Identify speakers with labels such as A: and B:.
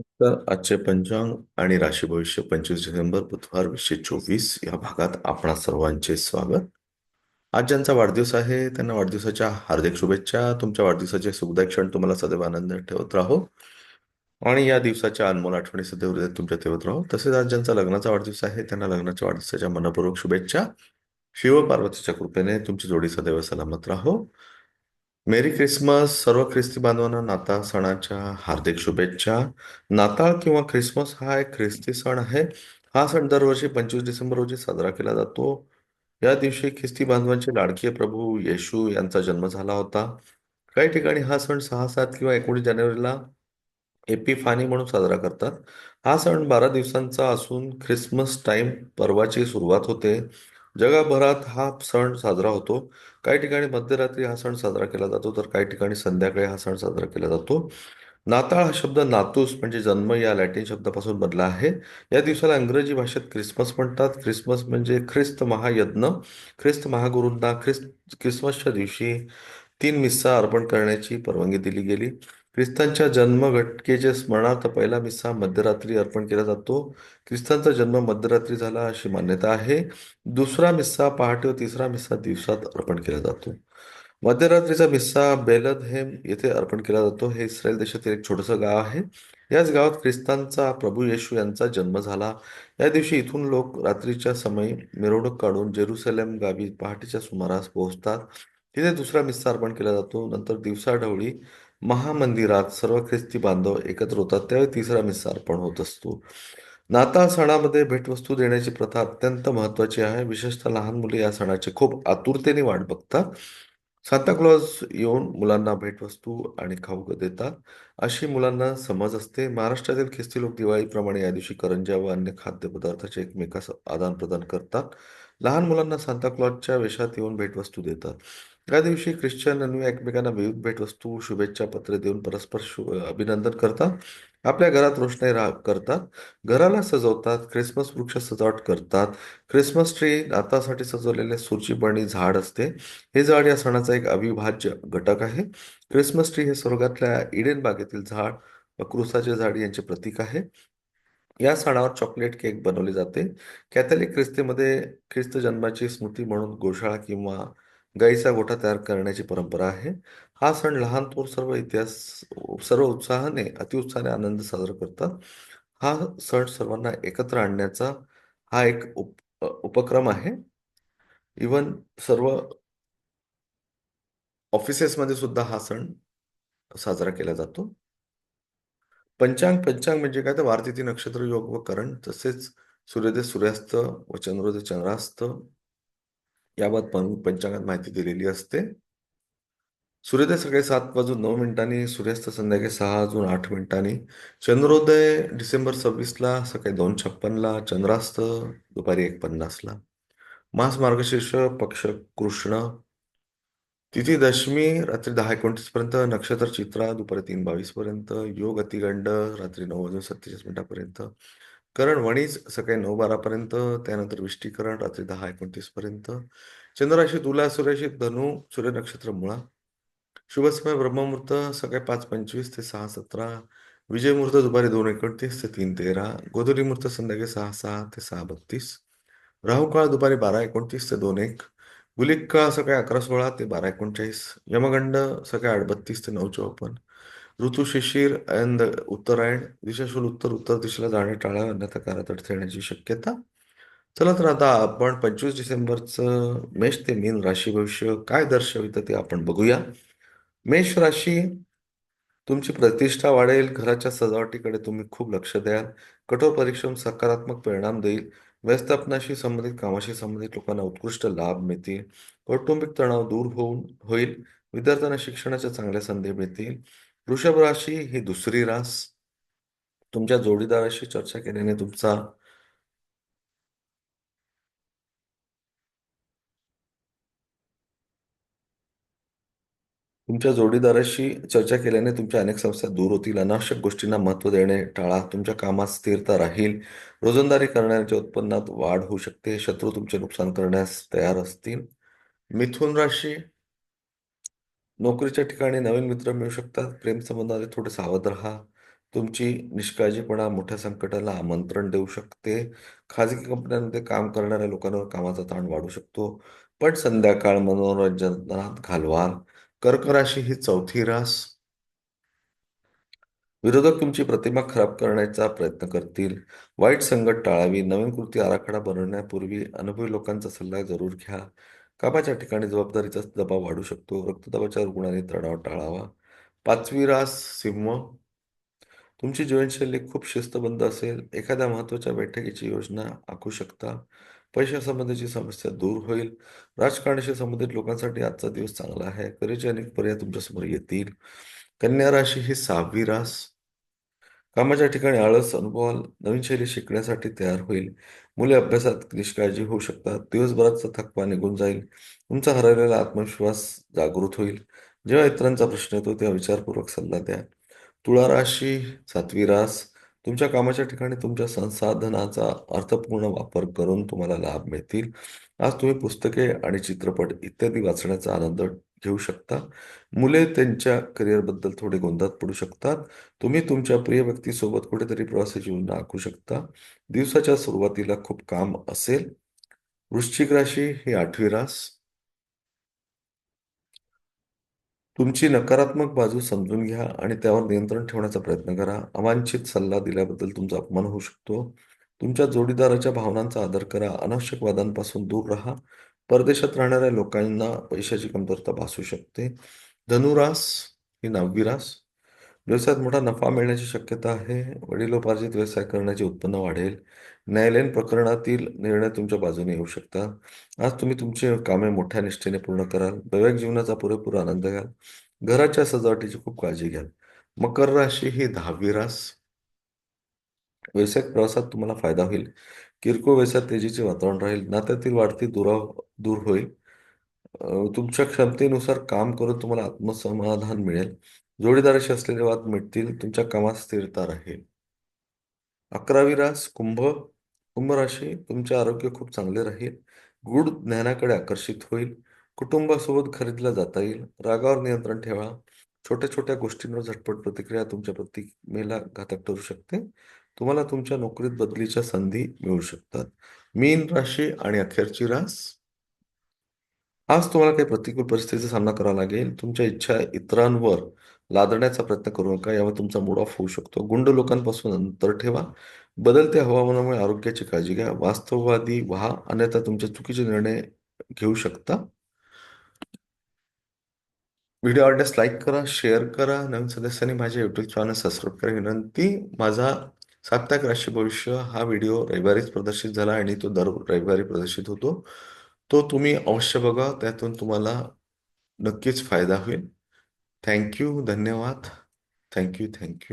A: तर आजचे पंचांग आणि राशी भविष्य पंचवीस डिसेंबर बुधवार वीसशे चोवीस या भागात आपणा सर्वांचे स्वागत. आज ज्यांचा वाढदिवस आहे त्यांना वाढदिवसाच्या हार्दिक शुभेच्छा. तुमच्या वाढदिवसाचे सुखदायक क्षण तुम्हाला सदैव आनंद ठेवत राहो. आणि या दिवसाच्या अनमोल आठवणी सदैव हृदयात तुमच्या ठेवत राहो. तसेच आज ज्यांचा लग्नाचा वाढदिवस आहे त्यांना लग्नाच्या वाढदिवसाच्या मनपूर्वक शुभेच्छा. शिव पार्वतीच्या कृपेने तुमची जोडी सदैव सलामत राहो. मेरी ख्रिसमस सर्व ख्रिस्ती बांधवांना नाताळ सणाच्या हार्दिक शुभेच्छा. नाताळ किंवा ख्रिसमस हा एक ख्रिस्ती सण आहे. हा सण दरवर्षी पंचवीस डिसेंबर रोजी साजरा केला जातो. या दिवशी ख्रिस्ती बांधवांचे लाडके प्रभू येशू यांचा जन्म झाला होता. काही ठिकाणी हा सण सहा सात किंवा एकोणीस जानेवारीला एपिफानी म्हणून साजरा करतात. हा सण बारा दिवसांचा असून ख्रिसमस टाइम पर्वाची सुरुवात होते. जगभरात हा सण साजरा होतो. काही ठिकाणी मध्यरात्री हा सण साजरा केला जातो तर काही ठिकाणी संध्याकाळी हा सण साजरा केला जातो. नाताळ हा शब्द नातूस म्हणजे जन्म या लॅटिन शब्दापासून बनला आहे. या दिवसाला इंग्रजी भाषेत ख्रिसमस म्हणतात. ख्रिसमस म्हणजे ख्रिस्त महायज्ञ. ख्रिस्त महागुरूंना ख्रिस्त ख्रिसमसच्या दिवशी तीन मिस्सा अर्पण करण्याची परवानगी दिली गेली. ख्रिस्तांच्या जन्म स्मरणार्थ पहिला मिस्सा मध्यरात्री अर्पण केला जातो. ख्रिस्तांचा जन्म मध्यरात्री झाला अशी मान्यता आहे. दुसरा मिस्सा पहाटे व तिसरा मिस्सा दिवसात अर्पण केला जातो. मध्यरात्रीचा मिस्सा बेलदहेम येथे अर्पण केला जातो. हे इस्रायल देशातील एक छोटंसं गाव आहे. याच गावात ख्रिस्तांचा प्रभू येशू यांचा जन्म झाला. या दिवशी इथून लोक रात्रीच्या समयी मिरवणूक काढून जेरुसलेम गावी पहाटेच्या सुमारास पोहोचतात. तिथे दुसरा मिस्सा अर्पण केला जातो. नंतर दिवसाढवळी महामंदिरात सर्व ख्रिस्ती बांधव एकत्र होतात. त्यावेळी तिसरा मिसार पण होत असतो. नाताळ सणामध्ये भेटवस्तू देण्याची प्रथा अत्यंत महत्त्वाची आहे. विशेषतः लहान मुले या सणाची खूप आतुरतेने वाट बघतात. सांताक्लॉज येऊन मुलांना भेटवस्तू आणि खाऊ देतात. अशी मुलांना समज असते. महाराष्ट्रातील ख्रिस्ती लोक दिवाळीप्रमाणे या दिवशी करंज्या व अन्य खाद्यपदार्थाचे एकमेकास आदान प्रदान करतात. लहान मुलांना सांताक्लॉजच्या वेशात येऊन भेटवस्तू देतात. या दिवशी ख्रिश्चन अन्य एकमेकांना विविध भेटवस्तू शुभेच्छा पत्र देऊन परस्पर शु अभिनंदन करतात. आपल्या घरात रोषणाई रा करतात. घराला सजवतात. ख्रिसमस वृक्ष सजावट करतात. ख्रिसमस ट्री नातासाठी सजवलेले सुरचीबणी झाड असते. हे झाड या सणाचा एक अविभाज्य घटक आहे. क्रिसमस ट्री हे स्वर्गातल्या इडेन बागेतील झाड व क्रुसाचे झाड यांचे प्रतीक आहे. या सणावर चॉकलेट केक बनवले जाते. कॅथलिक ख्रिस्तीमध्ये ख्रिस्त जन्माची स्मृती म्हणून गोशाळा किंवा गाईचा गोठा तयार करण्याची परंपरा आहे. हा सण लहान थोर सर्व इतिहास सर्व उत्साहाने अतिउत्साहाने आनंद साजरा करतात. हा सण सर्वांना एकत्र आणण्याचा हा एक उप उपक्रम आहे. इवन सर्व ऑफिसेसमध्ये सुद्धा हा सण साजरा केला जातो. पंचांग पंचांग म्हणजे काय? तर वारतिथी नक्षत्र योग व करण तसेच सूर्योदय सूर्यास्त व चंद्रोदय चंद्रास्त याबाबत पंचांगात माहिती दिलेली असते. सूर्योदय सकाळी सात वाजून नऊ मिनिटांनी सूर्यास्त संध्याकाळी सहा वाजून आठ मिनिटांनी चंद्रोदय डिसेंबर सव्वीसला सकाळी दोन छप्पनला चंद्रास्त दुपारी एक पन्नासला. मास मार्गशीर्ष पक्ष कृष्ण. तिथी दशमी रात्री दहा एकोणतीस पर्यंत नक्षत्र चित्रा दुपारी तीन बावीस पर्यंत योग अतिगंड रात्री नऊ वाजून सत्तेचाळीस मिनिटापर्यंत. करण वणीच सकाळी नऊ बारापर्यंत त्यानंतर विष्टीकरण रात्री दहा एकोणतीस पर्यंत. चंद्रराशी तुला सूर्याशी धनु सूर्य नक्षत्र मुळा. शुभ समय ब्रह्ममुहूर्त सकाळी पाच पंचवीस ते सहा सतरा. विजय मुहूर्त दुपारी दोन एकोणतीस ते तीन तेरा. गोधुली मुहूर्त संध्याकाळी सहा सहा ते सहा बत्तीस. राहू काळ दुपारी बारा एकोणतीस ते दोन एक. गुलिक काळ सकाळी अकरा सोळा ते बारा एकोणचाळीस. यमगंड सकाळी आठ बत्तीस ते नऊ चौपन्न. ऋतू शिशिर अंद उत्तरायण दिशाशूल उत्तर उत्तर दिशेला जाणे टाळा अन्यथा कारात अडथळे येण्याची शक्यता. चला तर आता आपण पंचवीस डिसेंबरचं मेष ते मीन राशी भविष्य काय दर्शवितं ते आपण बघूया. मेष राशी तुमची प्रतिष्ठा वाढेल घराच्या सजावटीकडे तुम्ही खूप लक्ष द्याल कठोर परिश्रम सकारात्मक परिणाम देईल व्यवस्थापनाशी संबंधित कामाशी संबंधित लोकांना उत्कृष्ट लाभ मिळतील कौटुंबिक तणाव दूर होऊन होईल विद्यार्थ्यांना शिक्षणाच्या चांगल्या संधी मिळतील वृषभ राशी ही दुसरी रास. तुमच्या जोडीदाराशी चर्चा केल्याने तुमचा तुमच्या जोडीदाराशी चर्चा केल्याने तुमच्या अनेक समस्या दूर होतील. अनावश्यक गोष्टींना महत्त्व देणे टाळा. तुमच्या कामात स्थिरता राहील. रोजंदारी करण्याच्या उत्पन्नात वाढ होऊ शकते. शत्रू तुमचे नुकसान करण्यास तयार असतील. मिथुन राशी नोकरीच्या ठिकाणी नवीन मित्र मिळू शकतात. प्रेम संबंधामध्ये थोडे सावध राहा. तुमची निष्काळजीपणा मोठ्या संकटाला आमंत्रण देऊ शकते. खाजगी कंपन्यांमध्ये काम करणाऱ्या लोकांवर कामाचा ताण वाढू शकतो. पण संध्याकाळ मनोरंजनात घालवाल. कर्क राशी ही चौथी रास. विरोधक तुमची प्रतिमा खराब करण्याचा प्रयत्न करतील. वाईट संगत टाळावी. नवीन कृती आराखडा बनवण्यापूर्वी अनुभवी लोकांचा सल्ला जरूर घ्या. कामाच्या ठिकाणी जबाबदारीचा दबाव वाढू शकतो. रक्तदाबाच्या रुग्णाने तणाव टाळावा. पाचवी रास सिंह. तुमची जीवनशैली खूप शिस्तबद्ध असेल. एखाद्या महत्त्वाच्या बैठकीची योजना आखू शकता. पैशासंबंधीची समस्या दूर होईल. राजकारणाशी संबंधित लोकांसाठी आजचा दिवस चांगला आहे. करेचे अनेक पर्याय तुमच्यासमोर येतील. कन्या राशी ही सहावी रास. कामाच्या ठिकाणी आळस अनुभवाल नवीन शैली शिकण्यासाठी तयार होईल. मुले अभ्यासात निष्काळजी होऊ शकतात. दिवसभराचा थकवा निघून जाईल. तुमचा हरवलेला आत्मविश्वास जागृत होईल. जेव्हा इतरांचा प्रश्न येतो तेव्हा विचारपूर्वक सल्ला द्या. तुळा राशी सातवी रास तुमच्या कामाच्या ठिकाणी तुमच्या संसाधनाचा अर्थपूर्ण वापर करून तुम्हाला लाभ मिळतील. आज तुम्ही पुस्तके आणि चित्रपट इत्यादी वाचण्याचा आनंद घेऊ शकता. मुले त्यांच्या करिअरबद्दल थोडे गोंधळात पडू शकतात. तुम्ही तुमच्या प्रिय व्यक्तीसोबत कुठेतरी प्रवासाची योजना आखू शकता. दिवसाच्या सुरुवातीला खूप काम असेल. वृश्चिक राशी ही आठवी रास. तुमची नकारात्मक बाजू समजून घ्या आणि त्यावर नियंत्रण ठेवण्याचा प्रयत्न करा. अवांछित सल्ला दिल्याबद्दल तुमचा अपमान होऊ शकतो. तुमच्या जोडीदाराच्या भावनांचा आदर करा. अनावश्यक वादांपासून दूर राहा. परदेशात राहणाऱ्या लोकांना पैशाची कमतरता भासू शकते. धनुरास ही नववी रास. व्यवसायात मोठा नफा मिळण्याची शक्यता आहे. वडिलोपार्जित व्यवसाय करण्याचे उत्पन्न वाढेल. न्यायालयीन प्रकरणातील निर्णय तुमच्या बाजूने येऊ शकतात आज तुम्ही तुमची कामे मोठ्या निष्ठेने पूर्ण कराल. वैवाहिक जीवनाचा पुरेपूर आनंद घ्याल. घराच्या सजावटीची खूप काळजी घ्याल. मकर राशी ही दहावी रास. व्यावसायिक प्रवासात तुम्हाला फायदा होईल. किरकोळ व्यवसायात तेजीचे वातावरण राहील. नात्यातील वाढती दुराव दूर होईल. तुमच्या क्षमतेनुसार काम करून तुम्हाला आत्मसमाधान मिळेल. जोडीदाराशी असलेले वाद मिटतील. तुमच्या कामात स्थिरता राहील. अकरावी रास कुंभ. कुंभ राशी तुमचे आरोग्य खूप चांगले राहील. गूढ ज्ञानाकडे आकर्षित होईल. कुटुंबासोबत खरेदीला जाता येईल. रागावर नियंत्रण ठेवा. छोट्या छोट्या गोष्टींवर झटपट प्रतिक्रिया तुमच्या प्रतिमेला घातक ठरू शकते. तुम्हाला तुमच्या नोकरीत बदलीच्या संधी मिळू शकतात. मीन राशी आणि अखेरची रास. आज तुम्हाला काही प्रतिकूल परिस्थितीचा सामना करावा लागेल. तुमच्या इच्छा इतरांवर लादण्याचा प्रयत्न करू नका. यावर तुमचा मूड ऑफ होऊ शकतो. गुंड लोकांपासून अंतर ठेवा. बदलत्या हवामानामुळे आरोग्याची काळजी घ्या. वास्तववादी व्हा. अन्यथा तुमचे चुकीचे निर्णय घेऊ शकता. व्हिडिओ आवडल्यास लाईक करा शेअर करा. नवीन सदस्यांनी माझ्या युट्यूब चॅनल सबस्क्राईब करा विनंती. माझा साप्ताहिक राशी भविष्य हा व्हिडिओ रविवारीच प्रदर्शित झाला आणि तो दर रविवारी प्रदर्शित होतो. तो तुम्ही अवश्य बघा त्यातून तुम्हाला नक्कीच फायदा होईल. थँक्यू धन्यवाद. Thank you thank you